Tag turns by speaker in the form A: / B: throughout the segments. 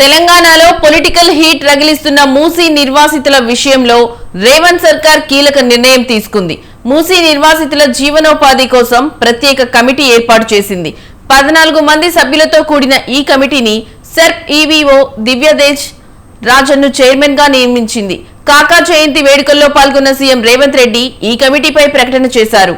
A: తెలంగాణలో political heat రగిలిస్తున్న Musi నిర్వాసితుల విషయంలో రేవంత్ సర్కార్ కీలక నిర్ణయం తీసుకుంది. మూసీ నిర్వాసితుల జీవనోపాధి కోసం ప్రత్యేక కమిటీ ఏర్పాటు చేసింది. పద్నాలుగు మంది సభ్యులతో కూడిన ఈ కమిటీని సెర్ప్ ఈవీఓ దివ్యదేజ్ రాజన్ను చైర్మన్గా నియమించింది. కాకా జయంతి వేడుకల్లో పాల్గొన్న సీఎం రేవంత్ రెడ్డి ఈ కమిటీపై ప్రకటన చేశారు.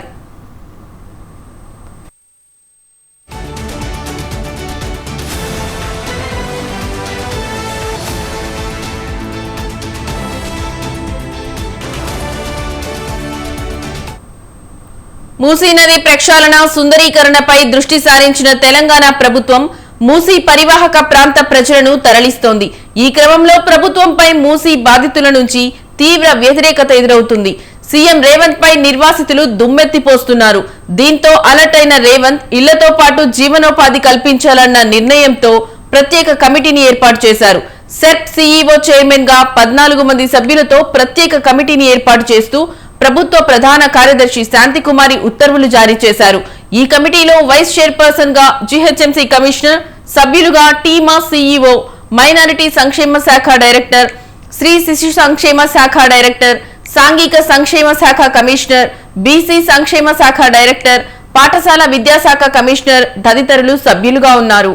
A: మూసీ నది ప్రక్షాళన సుందరీకరణపై దృష్టి సారించిన తెలంగాణ ప్రభుత్వం మూసీ పరివాహక ప్రాంత ప్రజలను తరలిస్తోంది. ఈ క్రమంలో ప్రభుత్వంపై మూసీ బాధితుల నుంచి తీవ్ర వ్యతిరేకత ఎదురవుతుంది. సీఎం రేవంత్ పై నిర్వాసితులు దుమ్మెత్తిపోస్తున్నారు. దీంతో అలర్ట్ అయిన రేవంత్ ఇళ్ళతో పాటు జీవనోపాధి కల్పించాలన్న నిర్ణయంతో ప్రత్యేక కమిటీని ఏర్పాటు చేశారు. సెప్ సీఈఓ చైర్మన్గా పద్నాలుగు మంది సభ్యులతో ప్రత్యేక కమిటీని ఏర్పాటు చేస్తూ ప్రభుత్వ ప్రధాన కార్యదర్శి శాంతికుమారి ఉత్తర్వులు జారీ చేశారు. ఈ కమిటీలో వైస్ చైర్పర్సన్గా జీహెచ్ఎంసీ కమిషనర్ సభ్యులుగా టీమా సీఈఓ మైనారిటీ సంక్షేమ శాఖ డైరెక్టర్ స్త్రీ శిశు సంక్షేమ శాఖ డైరెక్టర్ సాంఘిక సంక్షేమ శాఖ కమిషనర్ బీసీ సంక్షేమ శాఖ డైరెక్టర్ పాఠశాల విద్యాశాఖ కమిషనర్ తదితరులు సభ్యులుగా ఉన్నారు.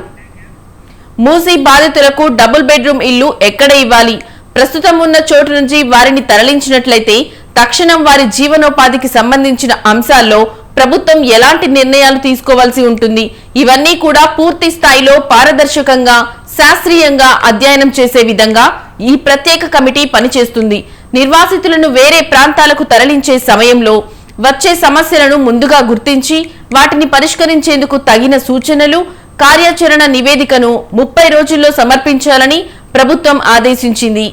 A: మూసీ బాధితులకు డబుల్ బెడ్రూమ్ ఇల్లు ఎక్కడ ఇవ్వాలి? ప్రస్తుతం ఉన్న చోటు నుంచి వారిని తరలించినట్లయితే తక్షణం వారి జీవనోపాధికి సంబంధించిన అంశాల్లో ప్రభుత్వం ఎలాంటి నిర్ణయాలు తీసుకోవాల్సి ఉంటుంది? ఇవన్నీ కూడా పూర్తి స్థాయిలో పారదర్శకంగా శాస్త్రీయంగా అధ్యయనం చేసే విధంగా ఈ ప్రత్యేక కమిటీ పనిచేస్తుంది. నిర్వాసితులను వేరే ప్రాంతాలకు తరలించే సమయంలో వచ్చే సమస్యలను ముందుగా గుర్తించి వాటిని పరిష్కరించేందుకు తగిన సూచనలు కార్యాచరణ నివేదికను ముప్పై రోజుల్లో సమర్పించాలని ప్రభుత్వం ఆదేశించింది.